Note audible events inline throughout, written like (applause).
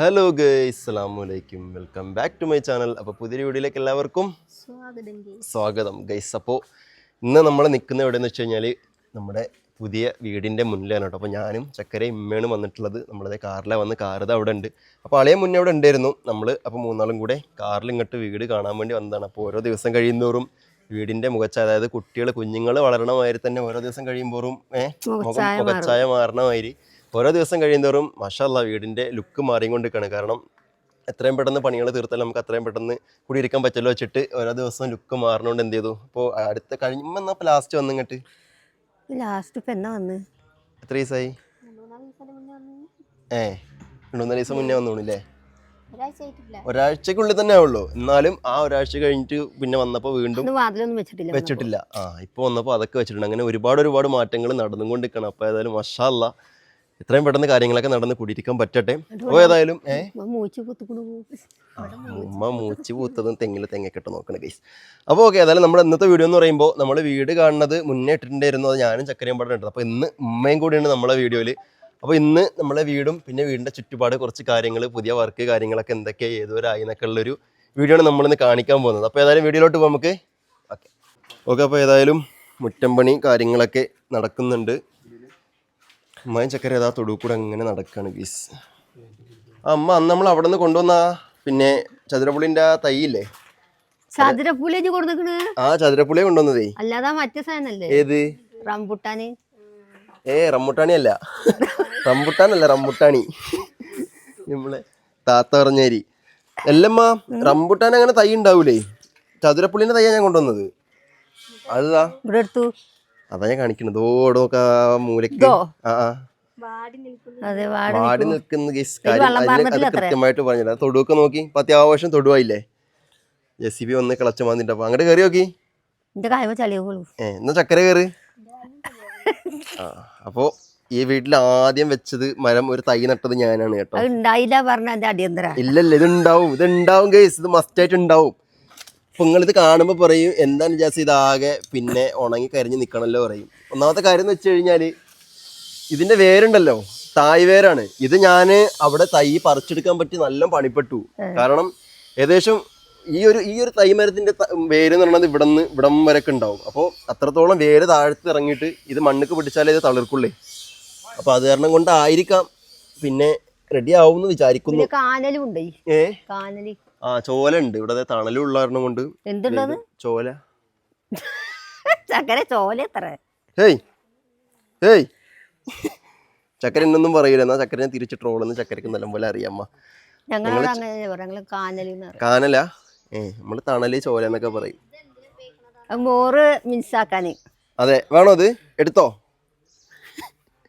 Hello guys അലൈക്കും welcome back to my channel അപ്പോൾ പുതിയ വീഡിയോയിലേക്ക് എല്ലാവർക്കും സ്വാഗതം ഗൈസ് അപ്പോൾ ഇന്ന് നമ്മൾ നിൽക്കുന്ന എവിടെയെന്ന് വെച്ച് കഴിഞ്ഞാൽ നമ്മുടെ പുതിയ വീടിന്റെ മുന്നിലാണ് കേട്ടോ. അപ്പോൾ ഞാനും ചക്കരയും ഇമ്മയാണ് വന്നിട്ടുള്ളത്. നമ്മളത് കാറിലെ വന്ന് കാറത് അവിടെ ഉണ്ട്. അപ്പോൾ അളിയ മുന്നേ അവിടെ ഉണ്ടായിരുന്നു. നമ്മൾ അപ്പോൾ മൂന്നാളും കൂടെ കാറിൽ ഇങ്ങോട്ട് വീട് കാണാൻ വേണ്ടി വന്നതാണ്. അപ്പോൾ ഓരോ ദിവസം കഴിയുന്നോറും വീടിന്റെ മുഖച്ച അതായത് കുട്ടികൾ കുഞ്ഞുങ്ങൾ വളരണമാതിരി തന്നെ ഓരോ ദിവസം കഴിയുമ്പോഴും മുഖച്ചായ മുഖം ഓരോ ദിവസം കഴിയുന്നവരും മഷല്ല വീടിന്റെ ലുക്ക് മാറിക്കൊണ്ടിരിക്കുകയാണ്. കാരണം എത്രയും പെട്ടെന്ന് പണികൾ തീർത്താലും നമുക്ക് അത്രയും പെട്ടെന്ന് കുടിയിരിക്കാൻ പറ്റുമല്ലോ വെച്ചിട്ട് ഓരോ ദിവസം ലുക്ക് മാറണോണ്ട് എന്ത് ചെയ്തു? അപ്പോൾ അടുത്ത കഴിയുമ്പോൾ എന്നാ ലാസ്റ്റ് വന്നിങ്ങോട്ട് ലാസ്റ്റ് ഇപ്പം എന്നാ വന്ന്? എത്ര ദിവസമായി ഏ രണ്ടു മൂന്ന് ദിവസം മുന്നേ വന്നോണില്ലേ ഒരാഴ്ചക്കുള്ളിൽ തന്നെ ആവുള്ളൂ. എന്നാലും ആ ഒരാഴ്ച കഴിഞ്ഞിട്ട് പിന്നെ വന്നപ്പോൾ വീണ്ടും വാതിലൊന്നും വെച്ചിട്ടില്ല. വെച്ചിട്ടില്ല. ആ ഇപ്പോൾ വന്നപ്പോൾ അതൊക്കെ വെച്ചിട്ടുണ്ട്. അങ്ങനെ ഒരുപാട് ഒരുപാട് മാറ്റങ്ങൾ നടന്നുകൊണ്ടിരിക്കണം അപ്പോൾ ഏതായാലും മഷാല്ല എത്രയും പെട്ടെന്ന് കാര്യങ്ങളൊക്കെ നടന്ന് കുടിയിരിക്കാൻ പറ്റട്ടെ? അപ്പോൾ ഏതായാലും ഉമ്മ മൂച്ച് പൂത്തതും തെങ്ങിൽ തെങ്ങക്കെട്ട് നോക്കണ ഗൈസ് അപ്പോൾ ഓക്കെ ഏതായാലും നമ്മുടെ ഇന്നത്തെ വീഡിയോ എന്ന് പറയുമ്പോൾ നമ്മൾ വീട് കാണുന്നത് മുന്നേ ഇട്ടിട്ടുണ്ടായിരുന്നു അത് ഞാനും ചക്കരയും പാടും ഇട്ടത് അപ്പോൾ ഇന്ന് ഉമ്മയും കൂടിയാണ് നമ്മളെ വീഡിയോയിൽ അപ്പോൾ ഇന്ന് നമ്മളെ വീടും പിന്നെ വീടിന്റെ ചുറ്റുപാട് കുറച്ച് കാര്യങ്ങൾ പുതിയ വർക്ക് കാര്യങ്ങളൊക്കെ എന്തൊക്കെ ഏതുവരായി എന്നൊക്കെ ഉള്ളൊരു വീഡിയോ ആണ് നമ്മളിന്ന് കാണിക്കാൻ പോകുന്നത്. അപ്പോൾ ഏതായാലും വീഡിയോയിലോട്ട് പോകാം നമുക്ക്. ഓക്കെ ഓക്കെ അപ്പോൾ ഏതായാലും മുറ്റം പണി കാര്യങ്ങളൊക്കെ നടക്കുന്നുണ്ട്. ഉമ്മയും ചക്കര ഏതാ തൊടു കൂടെ അങ്ങനെ നടക്കുകയാണ് ഗീസ്. ആ അമ്മ അന്ന് നമ്മൾ അവിടെ നിന്ന് കൊണ്ടുവന്ന? പിന്നെ ചതുരപ്പുളിന്റെ ആ തൈയില്ലേ? ചതുരപ്പൂലേജ് കൊടുക്കണ് ആ ചതുരപ്പുളിയെ കൊണ്ടുവന്നതേ. അല്ലാതെ മറ്റേ സാധനല്ലേ? ഏത്? റംബുട്ടാന്. ഏ റംബുട്ടാണി അല്ല. റംബുട്ടാനല്ല റംബുട്ടാണി. നമ്മളെ താത്ത പറഞ്ഞേരി. അല്ലമ്മ റംബുട്ടാൻ അങ്ങനെ തൈ ഉണ്ടാവൂലേ? ചതുരപ്പുള്ളിന്റെ തൈയാ ഞാൻ കൊണ്ടുവന്നത്. അതാ ഇവിടെ എടുത്തു. അതാ ഞാൻ കാണിക്കുന്നത് ഓട് നോക്കാ മൂലക്ക് ആ ആ അതെ വാട് വാടി നിൽക്കുന്ന. ഗീസ്. കൃത്യമായിട്ട് പറഞ്ഞില്ല. തൊടുവൊക്കെ നോക്കി. അത്യാവശ്യം തൊടുവായില്ലേ? ജെ സി ബി വന്ന് കിളച്ച മാന്നിട്ട് അപ്പൊ അങ്ങോട്ട് കയറി നോക്കി. ഏ എന്നാ ചക്കര കയറ് (laughs) ആ അപ്പോ ഈ വീട്ടിൽ ആദ്യം വെച്ചത് മരം ഒരു തൈ നട്ടത് ഞാനാണ് കേട്ടോ. ഇല്ലല്ല ഇത് ഉണ്ടാവും ഇത് ഉണ്ടാവും കേസ് ഇത് മസ്റ്റ് ആയിട്ട് ഉണ്ടാവും. അപ്പൊ നിങ്ങൾ ഇത് കാണുമ്പോൾ പറയും എന്താണ് ജാസ് ഇതാകെ പിന്നെ ഉണങ്ങി കരിഞ്ഞ് നിൽക്കണമല്ലോ പറയും. ഒന്നാമത്തെ കാര്യം എന്ന് വെച്ച് കഴിഞ്ഞാൽ ഇതിന്റെ വേരുണ്ടല്ലോ തായ് വേരാണ്. ഇത് ഞാൻ അവിടെ തൈ പറിച്ചെടുക്കാൻ പറ്റി നല്ല പണിപ്പെട്ടു. കാരണം ഏകദേശം ഈ ഒരു ഈ ഒരു തൈമരത്തിന്റെ വേര് എന്ന് പറയുന്നത് ഇവിടെ നിന്ന് ഇവിടം വരെയൊക്കെ ഉണ്ടാവും. അപ്പോൾ അത്രത്തോളം വേര് താഴ്ത്തി ഇറങ്ങിയിട്ട് ഇത് മണ്ണുക്ക് പിടിച്ചാലേ ഇത് തളിർക്കുള്ളേ. അപ്പോൾ അത് കാരണം കൊണ്ടായിരിക്കാം പിന്നെ റെഡി ആവും എന്ന് വിചാരിക്കുന്നു. പിന്നെ ആ ചോല ഉണ്ട് ഇവിടെ തണലുള്ള കാരണം കൊണ്ട്. എന്തുണ്ടത് ചോല. ചക്കര ചോല എത്ര? ഹേയ്. ഹേയ്. ചക്കര എന്നൊന്നും പറയൂല. എന്നാ ചക്കരനെ തിരിച്ച് ട്രോളെന്ന് ചക്കരക്ക് നല്ലപോലെ അറിയാമ്മ ഞങ്ങൾ കാനൽ ഏ നമ്മൾ തണൽ ചോല എന്നൊക്കെ പറയും. മോറ് മിൻസാക്കാന് അതെ. വേണോ അത്? എടുത്തോ?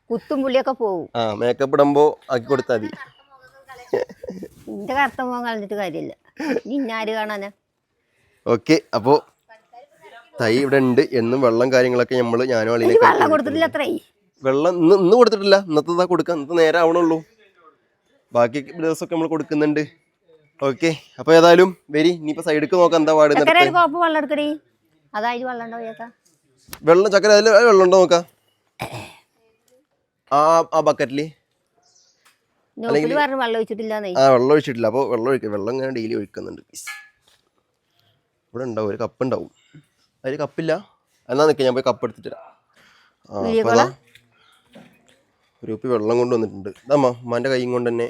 കുത്തും പുള്ളിയൊക്കെ പോവും. ആ മേക്കപ്പ് ഇടുമ്പോ ആക്കി കൊടുത്താൽ മതി. എന്റെ കറുത്ത മോൻ കളഞ്ഞിട്ട് കാര്യമില്ല. ഇന്നാര് കാണാനാ? ഓക്കെ അപ്പോ തൈ ഇവിടെ ഉണ്ട്. എന്നും വെള്ളം കാര്യങ്ങളൊക്കെ നമ്മൾ ഞാനും എനിക്ക് വെള്ളം കൊടുത്തിട്ടില്ല അത്രേ. വെള്ളം ഇന്ന് ഇന്ന് കൊടുത്തിട്ടില്ല. ഇന്നത്തെ കൊടുക്കാം ഇന്നത്തെ നേരെ ആവണുള്ളൂ. ബാക്കി ദിവസമൊക്കെ നമ്മൾ കൊടുക്കുന്നുണ്ട്. ഓക്കെ അപ്പൊ ഏതായാലും വരി. ഇനിയിപ്പോ സൈഡിക്ക് നോക്കാം എന്താ പാട് ചക്കര നിർത്ത്. ഒരു കോപ്പ് വെള്ളം അതായത് വെള്ളം വെള്ളം ചക്കര അതിൽ വെള്ളം ഉണ്ടോ നോക്കാം. ആ ആ ബക്കറ്റിൽ പറഞ്ഞു വെള്ളം ഒഴിച്ചിട്ടില്ല ആ വെള്ളം ഒഴിച്ചിട്ടില്ല. അപ്പോൾ വെള്ളം ഒഴിക്കുക വെള്ളം ഇങ്ങനെ ഡെയിലി ഒഴിക്കുന്നുണ്ട്. ഇവിടെ ഉണ്ടാവും ഒരു കപ്പ് ഉണ്ടാവും. അതിൽ കപ്പില്ല എന്നാ നിൽക്കുക ഞാൻ പോയി കപ്പ് എടുത്തിട്ട് ആ ഒരു കുപ്പി വെള്ളം കൊണ്ട് വന്നിട്ടുണ്ട്. ഇതമ്മ ഉമ്മാന്റെ കൈയും കൊണ്ട് തന്നെ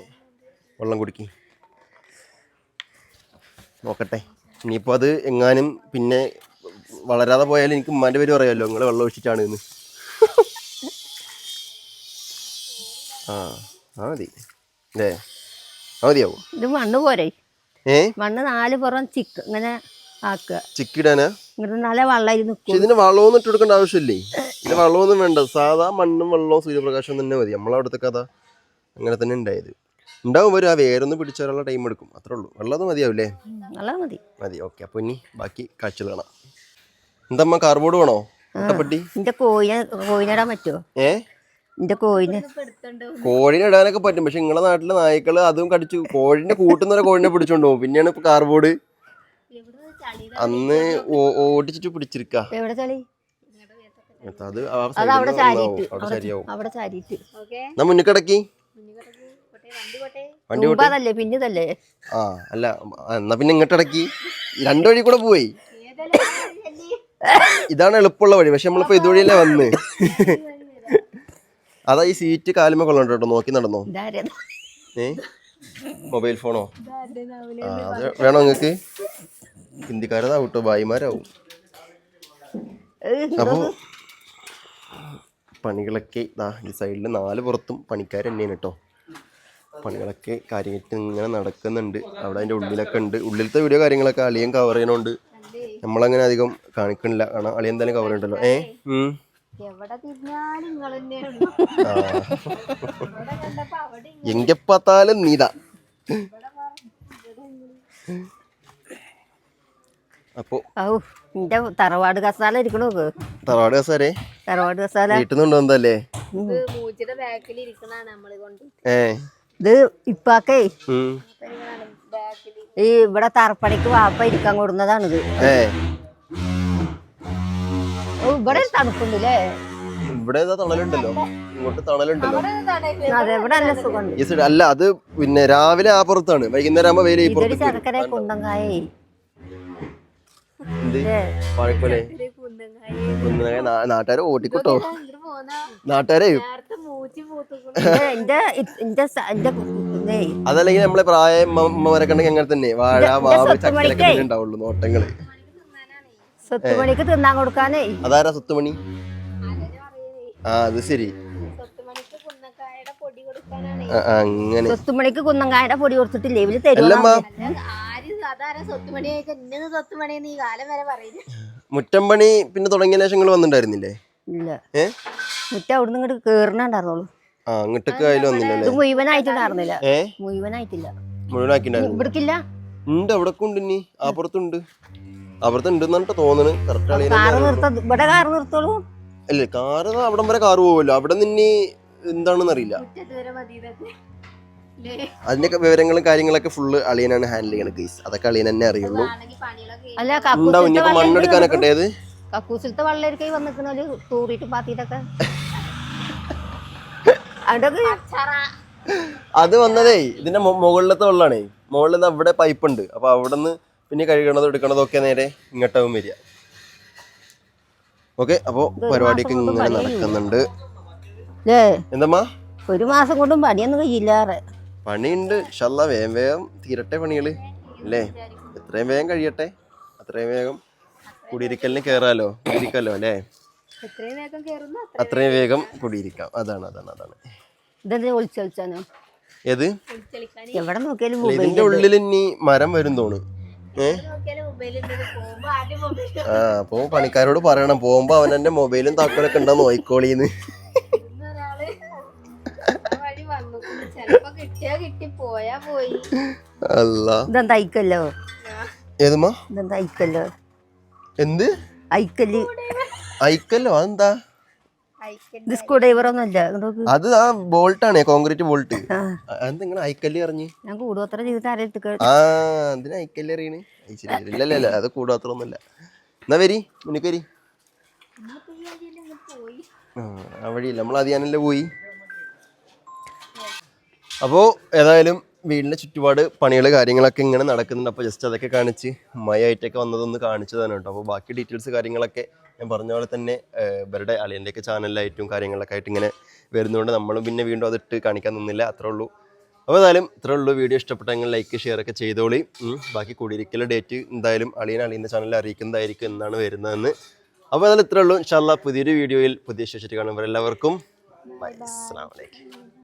വെള്ളം കുടിക്കും. നോക്കട്ടെ. ഇനിയിപ്പോൾ അത് എങ്ങാനും പിന്നെ വളരാതെ പോയാലും എനിക്ക് ഉമ്മാന്റെ പേര് പറയാമല്ലോ നിങ്ങൾ വെള്ളം ഒഴിച്ചിട്ടാണ് എന്ന്. ആ. ആ മതി. അല്ലേ ആ മതിയാവും? ഇത് മണ്ണ് പോരെ. ഏ? മണ്ണ് നാല് പുറം ചിക്ക് ഇങ്ങനെ ആക്കുക. ചിക്കിടാനാ? എന്നിട്ട് നല്ല വെള്ളം പക്ഷെ നിൽക്കും ഇതിന് വളമൊന്നും ഇട്ട് കൊടുക്കേണ്ട ആവശ്യമില്ലേ? ഇതിന് വളമൊന്നും വേണ്ട. സാധാ മണ്ണും വെള്ളവും സൂര്യപ്രകാശവും തന്നെ മതി. നമ്മളവിടുത്തെ കഥ അങ്ങനെ തന്നെ ഉണ്ടായത്. ഉണ്ടാവും വരും ആ വേരൊന്ന് പിടിച്ചാലുള്ള ടൈം എടുക്കും. അത്രേ ഉള്ളൂ. വെള്ളം മതിയാവില്ലേ? നല്ല മതി. മതി. ഓക്കെ അപ്പോൾ ഇനി ബാക്കി കാഴ്ചകൾ കാണാം. എന്തമ്മ കാർബോർഡ് വേണോ? മുട്ടപ്പെട്ടി? എന്റെ കോഴിനെ കോഴിനിടാൻ പറ്റുമോ ഏ? എന്റെ കോഴിന്. കോഴിനെ ഇടാനൊക്കെ പറ്റും. പക്ഷെ നിങ്ങളെ നാട്ടിലെ നായ്ക്കൾ അതും കടിച്ചു. കോഴിന്റെ കൂട്ടുന്നവരെ കോഴിനെ പിടിച്ചോണ്ട് പോകും. പിന്നെയാണ് ഇപ്പൊ കാർബോർഡ് അന്ന് ഓടിച്ചിട്ട് പിടിച്ചിരിക്ക. അത് അത് അവിടെ ചാരിയിട്ട്. അവിടെ ശരിയാവും. അവിടെ ചാരിയിട്ട്. എന്നാ മുന്നിൽ കിടക്കി. വണ്ടി മുമ്പ് പിന്നതല്ലേ? ആ അല്ല എന്നാ പിന്നെ ഇങ്ങോട്ട് ഇടക്കി. രണ്ടു വഴി കൂടെ പോയി. ഇതാണ് എളുപ്പമുള്ള വഴി. പക്ഷെ നമ്മളിപ്പോ ഇതുവഴിയല്ലേ വന്ന്. അതാ ഈ സീറ്റ് കാലുമ കൊള്ളണ്ട കേട്ടോ നോക്കി നടന്നോ ഏ? മൊബൈൽ ഫോണോ? ആ അത് വേണോ നിങ്ങക്ക്? ഹിന്ദിക്കാരതാ കേട്ടോ ഭായിമാരാവും. അപ്പോ പണികളൊക്കെ ഇതാ ഈ സൈഡിൽ നാല് പുറത്തും പണിക്കാർ തന്നെയാണ് കേട്ടോ പണികളൊക്കെ കാര്യമായിട്ട് ഇങ്ങനെ നടക്കുന്നുണ്ട്. അവിടെ അതിന്റെ ഉള്ളിലൊക്കെ ഉണ്ട്. ഉള്ളിലത്തെ വീഡിയോ കാര്യങ്ങളൊക്കെ അളിയൻ കവർ ചെയ്യണോണ്ട്. നമ്മളങ്ങനെ അധികം കാണിക്കണില്ല. കാരണം അളിയൻ എന്തായാലും കവർ ഉണ്ടല്ലോ ഏ? ഉം. എവിടെ തിരിഞ്ഞാലും നിങ്ങൾ തന്നെയാണ് ആ. എങ്കെ പത്താലും നീതാ. അപ്പോ ഔ നിന്റെ തറവാട് കസാല ഇരിക്കണോ തറവാട് കസാരേ തറവാട് കസാല. വീട്ടിൽ നിന്ന് കൊണ്ടുവന്നതല്ലേ? ഇത് മൂച്ചിയുടെ ബാക്കിൽ ഇരിക്കണാണ് നമ്മൾ കൊണ്ട്. ഏ. ഇത് ഇപ്പാക്കേ. ഉം. ബാക്കിൽ ഈ ഇവിടെ തറപ്പണിക്ക് വാപ്പ ഇരിക്കാൻ കൊടുന്നതാണിത്. ഏ. ഇവിടെ തണുപ്പുണ്ടല്ലേ? ഇവിടെ ഏതാ തണലുണ്ടല്ലോ? ഇങ്ങോട്ട് തണലുണ്ടല്ലോ. അതെ ഇവിടെ നല്ല സുഖമുണ്ട്. ഈ സൈഡ് അല്ല അത് പിന്നെ രാവിലെ ആ പുറത്താണ്. വൈകുന്നേരം ആകുമ്പോ വെയിൽ ഈ ഇതൊരു പുറത്ത് ചെറുക്കനെ കുണ്ടങ്കായേ എന്ത്? വാഴക്കോലെ കുന്നനായ നാട്ടുകാരെ ഓട്ടിക്കൂട്ടോ. നാട്ടുകാരെ? എന്റെ എന്റെ സ- എന്റെ അതല്ലെങ്കിൽ നമ്മളെ പ്രായം ഉമ്മമാരൊക്കെ ഉണ്ടെങ്കിൽ അങ്ങനെ തന്നെ. വാഴ വാവ് ചക്കലൊക്കെ ചക്കരൊക്കെ. ഉണ്ടാവുള്ളൂ നോട്ടങ്ങൾ. സ്വത്ത് പണിക്ക് തിന്നാൻ കൊടുക്കാനേ. അതാരാ സ്വത്തുമണി ആ അത് ശരി. സ്വത്തുമണിക്ക് അങ്ങനെ. സ്വത്തുമണിക്ക് കുന്നങ്കായുടെ പൊടി കൊടുത്തിട്ടില്ലേ? ഇവർ തരും അല്ലമ്മ. പണി പിന്നെ തുടങ്ങിയ ശേഷം നിങ്ങൾ വന്നിട്ടുണ്ടായിരുന്നില്ലേ ഇല്ല. മുറ്റ അവിടുന്ന് ഇങ്ങോട്ട് കേറണുണ്ടായിരുന്നുള്ളൂ ആ അങ്ങോട്ടേക്ക് അതിൽ വന്നില്ലല്ലേ? ഇത് മുഴുവനായിട്ടുണ്ടായിരുന്നില്ല. മുഴുവനായിട്ടില്ല. മുഴുവനാക്കിണ്ടായിരുന്നു ഇവിടക്കില്ല. ഉണ്ട് അവിടെ ഉണ്ട് ഇനി. അപ്പുറത്തുണ്ട് അപ്പുറത്ത് ഉണ്ടെന്നാണ് തോന്നണ്. കറക്റ്റ് അളിയനെ ഇവിടെ കാറ് നിർത്തോളൂ. അല്ലേ കാറ് അവിടം വരെ കാറ് പോവല്ലോ. അവിടെ നിന്ന് എന്താണെന്ന് അറിയില്ല. അതിന്റെ വിവരങ്ങളും കാര്യങ്ങളൊക്കെ ഫുള്ള് അളിയനാണ് ഹാൻഡിൽ ചെയ്യണത് കേസ് അതൊക്കെ അളിയൻ തന്നെ അറിയുള്ളൂ. ഉണ്ടാവും ഇനിയിപ്പോ മണ്ണെടുക്കാനൊക്കെ ഉണ്ട് ഏത്? കക്കൂസിലത്തെ വെള്ളരിക്കൈ വന്നിക്കണൽ തൂറിയിട്ട് പാത്തിയിട്ടൊക്കെ. (laughs) അത് വന്നതേ ഇതിന്റെ മുകളിലത്തെ വെള്ളാണേ. മുകളിൽ അവിടെ പൈപ്പ് ഉണ്ട്. അപ്പൊ അവിടെ നിന്ന് പിന്നെ കഴുകണതും എടുക്കണതും ഒക്കെ നേരെ ഇങ്ങോട്ടാവും വരിക. ഓക്കെ അപ്പോ പരിപാടിയൊക്കെ ഇങ്ങനെ നടക്കുന്നുണ്ട്. എന്തമ്മാ? ഒരു മാസം കൊണ്ടും പണിയൊന്നും കഴിയില്ലാറ്. പണിയുണ്ട്. ഷല്ല വേഗം വേഗം തീരട്ടെ പണികൾ. അല്ലേ? എത്രയും വേഗം കഴിയട്ടെ. അത്രയും വേഗം കുടിയിരിക്കലിന് കേറാലോ. കുടിയിരിക്കാലോ അല്ലേ? അത്രയും വേഗം കുടിയിരിക്കാം. അതാണ് അതാണ് അതാണ്. ഏത്? എവിടെ നോക്കിയാലും ഇതിന്റെ ഉള്ളിൽ ഇനി മരം വരും തോണ്. ഏ? ആ അപ്പൊ പണിക്കാരോട് പറയണം. പോകുമ്പോ അവൻ എന്റെ മൊബൈലും താക്കോലൊക്കെ ഉണ്ടോ നോയിക്കോളിന്ന് ഇതെന്താ ഏതുമാ എന്ത്? ഐക്കൽ. ഐക്കല്ലോ അതെന്താ? ഇത് സ്ക്രൂ ഡ്രൈവർ അത് ആ ബോൾട്ട് ആണ് കോൺക്രീറ്റ് ബോൾട്ട്. നിങ്ങൾ ഐക്കല്ല് പറഞ്ഞു ഞാൻ കൂടുപത്ര ചെയ്തിട്ട് ആരെടുത്ത് ആ എന്തിനാ ഐക്കല്ല് അറിയണ് അത് ഇല്ലല്ല അത് കൂടാത്രൊന്നുമില്ല എന്നാ വരി പോയി ആ, വഴിയില്ല. നമ്മൾ അതിയാനല്ലേ പോയി. അപ്പോ ഏതായാലും വീടിന്റെ ചുറ്റുപാട് പണികൾ കാര്യങ്ങളൊക്കെ ഇങ്ങനെ നടക്കുന്നുണ്ട്. അപ്പോൾ ജസ്റ്റ് അതൊക്കെ കാണിച്ച് മയായിട്ടൊക്കെ വന്നതൊന്ന് കാണിച്ചതാണ് കേട്ടോ. അപ്പോൾ ബാക്കി ഡീറ്റെയിൽസ് കാര്യങ്ങളൊക്കെ ഞാൻ പറഞ്ഞ പോലെ തന്നെ ഇവരുടെ അളിയന്റെയൊക്കെ ചാനലിലായിട്ടും കാര്യങ്ങളൊക്കെ ആയിട്ട് ഇങ്ങനെ വരുന്നതുകൊണ്ട് നമ്മളും പിന്നെ വീണ്ടും അതിട്ട് കാണിക്കാൻ നിന്നില്ല. അത്രേ ഉള്ളൂ. അപ്പോൾ ഏതായാലും ഇത്രേ ഉള്ളൂ. വീഡിയോ ഇഷ്ടപ്പെട്ടെങ്കിൽ ലൈക്ക് ഷെയർ ഒക്കെ ചെയ്തോളി. ബാക്കി കൂടിയിരിക്കൽ ഡേറ്റ് എന്തായാലും അളിയൻ അളിയന്റെ ചാനലിൽ അറിയിക്കുന്നതായിരിക്കും എന്നാണ് വരുന്നതെന്ന്. അപ്പോൾ ഏതായാലും ഇത്രേ ഉള്ളൂ. ഇൻഷാല്ല പുതിയൊരു വീഡിയോയിൽ പുതിയ ശേഷിച്ചിട്ട് കാണുമ്പോൾ എല്ലാവർക്കും ബൈ അസ്സാം വലൈക്കും